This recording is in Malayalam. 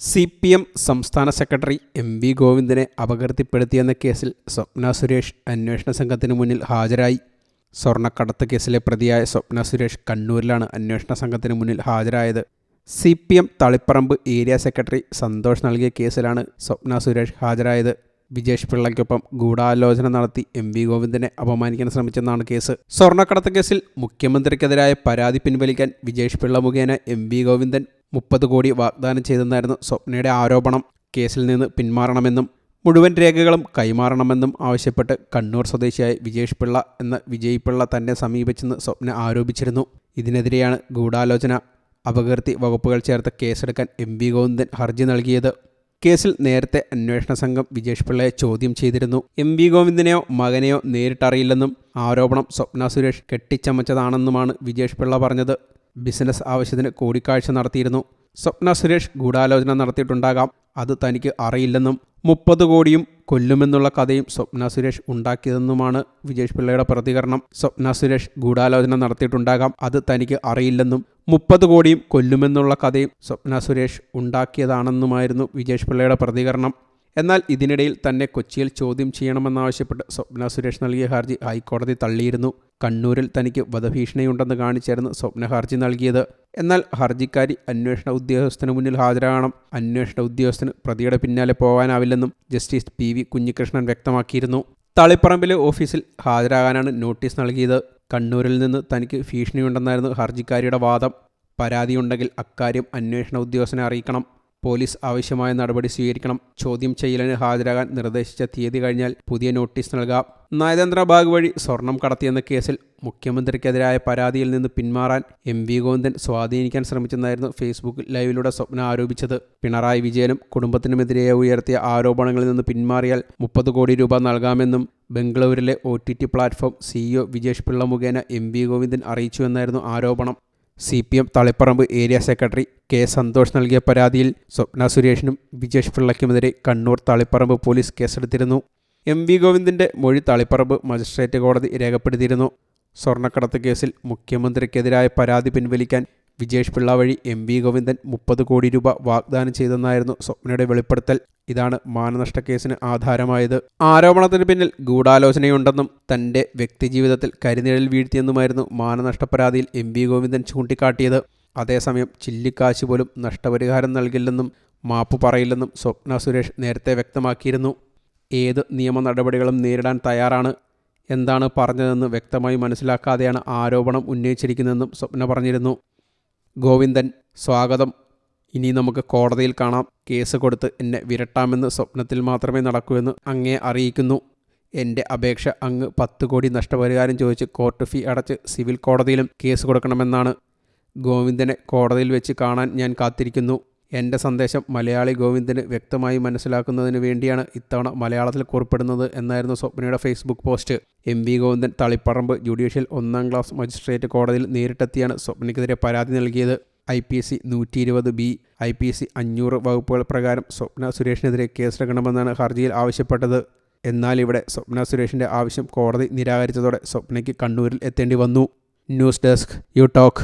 സി പി എം സംസ്ഥാന സെക്രട്ടറി എം വി ഗോവിന്ദനെ അപകീർത്തിപ്പെടുത്തിയെന്ന കേസിൽ സ്വപ്ന സുരേഷ് അന്വേഷണ സംഘത്തിന് മുന്നിൽ ഹാജരായി. സ്വർണക്കടത്ത് കേസിലെ പ്രതിയായ സ്വപ്ന സുരേഷ് കണ്ണൂരിലാണ് അന്വേഷണ സംഘത്തിന് മുന്നിൽ ഹാജരായത്. C P M Taliparamba area secretary Santhosh നൽകിയ കേസിലാണ് സ്വപ്ന സുരേഷ് ഹാജരായത്. വിജേഷ് പിള്ളയ്ക്കൊപ്പം ഗൂഢാലോചന നടത്തി എം വി ഗോവിന്ദനെ അപമാനിക്കാൻ ശ്രമിച്ചെന്നാണ് കേസ്. സ്വർണക്കടത്ത് കേസിൽ മുഖ്യമന്ത്രിക്കെതിരായ പരാതി പിൻവലിക്കാൻ വിജേഷ് പിള്ള മുഖേന എം വി ഗോവിന്ദൻ മുപ്പത് കോടി വാഗ്ദാനം ചെയ്തെന്നായിരുന്നു സ്വപ്നയുടെ ആരോപണം. കേസിൽ നിന്ന് പിന്മാറണമെന്നും മുഴുവൻ രേഖകളും കൈമാറണമെന്നും ആവശ്യപ്പെട്ട് കണ്ണൂർ സ്വദേശിയായ വിജേഷ് പിള്ള എന്ന വിജയ് പിള്ള തന്നെ സമീപിച്ചെന്ന് സ്വപ്ന ആരോപിച്ചിരുന്നു. ഇതിനെതിരെയാണ് ഗൂഢാലോചന. അപകീർത്തി വകുപ്പുകൾ ചേർത്ത് കേസെടുക്കാൻ എം വി ഗോവിന്ദൻ ഹർജി നൽകിയത്. കേസിൽ നേരത്തെ അന്വേഷണ സംഘം വിജേഷ് പിള്ളയെ ചോദ്യം ചെയ്തിരുന്നു. എം വി ഗോവിന്ദനെയോ മകനെയോ നേരിട്ടറിയില്ലെന്നും ആരോപണം സ്വപ്ന സുരേഷ് കെട്ടിച്ചമച്ചതാണെന്നുമാണ് വിജേഷ് പിള്ള പറഞ്ഞത്. ബിസിനസ് ആവശ്യത്തിന് കൂടിക്കാഴ്ച നടത്തിയിരുന്നു. സ്വപ്ന സുരേഷ് ഗൂഢാലോചന നടത്തിയിട്ടുണ്ടാകാം. അത് തനിക്ക് അറിയില്ലെന്നും മുപ്പത് കോടിയും കൊല്ലുമെന്നുള്ള കഥയും സ്വപ്ന സുരേഷ് ഉണ്ടാക്കിയതെന്നുമാണ് വിജേഷ് പിള്ളയുടെ പ്രതികരണം. സ്വപ്ന സുരേഷ് ഗൂഢാലോചന നടത്തിയിട്ടുണ്ടാകാം. അത് തനിക്ക് അറിയില്ലെന്നും മുപ്പത് കോടിയും കൊല്ലുമെന്നുള്ള കഥയും സ്വപ്ന സുരേഷ് ഉണ്ടാക്കിയതാണെന്നുമായിരുന്നു വിജേഷ് പിള്ളയുടെ പ്രതികരണം. എന്നാൽ ഇതിനിടയിൽ തന്നെ കൊച്ചിയിൽ ചോദ്യം ചെയ്യണമെന്നാവശ്യപ്പെട്ട് സ്വപ്ന സുരേഷ് നൽകിയ ഹർജി ഹൈക്കോടതി തള്ളിയിരുന്നു. കണ്ണൂരിൽ തനിക്ക് വധഭീഷണിയുണ്ടെന്ന് കാണിച്ചായിരുന്നു സ്വപ്ന ഹർജി നൽകിയത്. എന്നാൽ ഹർജിക്കാരി അന്വേഷണ ഉദ്യോഗസ്ഥന് മുന്നിൽ ഹാജരാകണം. അന്വേഷണ ഉദ്യോഗസ്ഥന് പ്രതിയുടെ പിന്നാലെ പോകാനാവില്ലെന്നും ജസ്റ്റിസ് പി വി കുഞ്ഞികൃഷ്ണൻ വ്യക്തമാക്കിയിരുന്നു. തളിപ്പറമ്പിലെ ഓഫീസിൽ ഹാജരാകാനാണ് നോട്ടീസ് നൽകിയത്. കണ്ണൂരിൽ നിന്ന് തനിക്ക് ഭീഷണിയുണ്ടെന്നായിരുന്നു ഹർജിക്കാരിയുടെ വാദം. പരാതിയുണ്ടെങ്കിൽ അക്കാര്യം അന്വേഷണ ഉദ്യോഗസ്ഥനെ അറിയിക്കണം. പോലീസ് ആവശ്യമായ നടപടി സ്വീകരിക്കണം. ചോദ്യം ചെയ്യലിന് ഹാജരാകാൻ നിർദ്ദേശിച്ച തീയതി കഴിഞ്ഞാൽ പുതിയ നോട്ടീസ് നൽകാം. നയതന്ത്ര ബാഗ് വഴി സ്വർണം കടത്തിയെന്ന കേസിൽ മുഖ്യമന്ത്രിക്കെതിരായ പരാതിയിൽ നിന്ന് പിന്മാറാൻ എം വി ഗോവിന്ദൻ സ്വാധീനിക്കാൻ ശ്രമിച്ചെന്നായിരുന്നു ഫേസ്ബുക്ക് ലൈവിലൂടെ സ്വപ്ന ആരോപിച്ചത്. പിണറായി വിജയനും കുടുംബത്തിനുമെതിരെ ഉയർത്തിയ ആരോപണങ്ങളിൽ നിന്ന് പിന്മാറിയാൽ മുപ്പത് കോടി രൂപ നൽകാമെന്നും ബംഗളൂരിലെ O T T platform CEO Vijesh Pillai മുഖേന എം വി ഗോവിന്ദൻ അറിയിച്ചുവെന്നായിരുന്നു ആരോപണം. C P M Taliparamba area secretary K Santhosh നൽകിയ പരാതിയിൽ സ്വപ്ന സുരേഷിനും വിജേഷ് പിള്ളയ്ക്കുമെതിരെ കണ്ണൂർ തളിപ്പറമ്പ് പോലീസ് കേസെടുത്തിരുന്നു. എം വി ഗോവിന്ദിന്റെ മൊഴി തളിപ്പറമ്പ് മജിസ്ട്രേറ്റ് കോടതി രേഖപ്പെടുത്തിയിരുന്നു. സ്വർണക്കടത്ത് കേസിൽ മുഖ്യമന്ത്രിക്കെതിരായ പരാതി പിൻവലിക്കാൻ വിജേഷ് പിള്ള വഴി എം വി ഗോവിന്ദൻ മുപ്പത് കോടി രൂപ വാഗ്ദാനം ചെയ്തെന്നായിരുന്നു സ്വപ്നയുടെ വെളിപ്പെടുത്തൽ. ഇതാണ് മാനനഷ്ട കേസിന് ആധാരമായത്. ആരോപണത്തിന് പിന്നിൽ ഗൂഢാലോചനയുണ്ടെന്നും തന്റെ വ്യക്തിജീവിതത്തിൽ കരിനിഴൽ വീഴ്ത്തിയെന്നുമായിരുന്നു മാനനഷ്ട പരാതിയിൽ എം വി ഗോവിന്ദൻ ചൂണ്ടിക്കാട്ടിയത്. അതേസമയം ചില്ലിക്കാശ് പോലും നഷ്ടപരിഹാരം നൽകില്ലെന്നും മാപ്പ് പറയില്ലെന്നും സ്വപ്ന സുരേഷ് നേരത്തെ വ്യക്തമാക്കിയിരുന്നു. ഏത് നിയമ നടപടികളും നേരിടാൻ തയ്യാറാണ്. എന്താണ് പറഞ്ഞതെന്ന് വ്യക്തമായി മനസ്സിലാക്കാതെയാണ് ആരോപണം ഉന്നയിച്ചിരിക്കുന്നതെന്നും സ്വപ്ന പറഞ്ഞിരുന്നു. ഗോവിന്ദൻ സ്വാഗതം. ഇനി നമുക്ക് കോടതിയിൽ കാണാം. കേസ് കൊടുത്ത് എന്നെ വിരട്ടാമെന്ന് സ്വപ്നത്തിൽ മാത്രമേ നടക്കൂ എന്ന് അങ്ങേ അറിയിക്കുന്നു. എന്റെ അപേക്ഷ അങ്ങ് പത്ത് കോടി നഷ്ടപരിഹാരം ചോദിച്ച് കോർട്ട് ഫീ അടച്ച് സിവിൽ കോടതിയിലും കേസ് കൊടുക്കണമെന്നാണ്. ഗോവിന്ദനെ കോടതിയിൽ വെച്ച് കാണാൻ ഞാൻ കാത്തിരിക്കുന്നു. എന്റെ സന്ദേശം മലയാളി ഗോവിന്ദന് വ്യക്തമായി മനസ്സിലാക്കുന്നതിന് വേണ്ടിയാണ് ഇത്തവണ മലയാളത്തിൽ കുറിപ്പെടുന്നത് എന്നായിരുന്നു സ്വപ്നയുടെ Facebook post. M V Govindan Taliparamba judicial ഒന്നാം ക്ലാസ് മജിസ്ട്രേറ്റ് കോടതിയിൽ നേരിട്ടെത്തിയാണ് സ്വപ്നയ്ക്കെതിരെ പരാതി നൽകിയത്. ഐ പി എസ് സി നൂറ്റി ഇരുപത് B I P S C അഞ്ഞൂറ് വകുപ്പുകൾ പ്രകാരം സ്വപ്ന സുരേഷിനെതിരെ കേസെടുക്കണമെന്നാണ് ഹർജിയിൽ ആവശ്യപ്പെട്ടത്. എന്നാൽ ഇവിടെ സ്വപ്ന സുരേഷിന്റെ ആവശ്യം കോടതി നിരാകരിച്ചതോടെ സ്വപ്നയ്ക്ക് കണ്ണൂരിൽ എത്തേണ്ടി വന്നു. News desk you talk.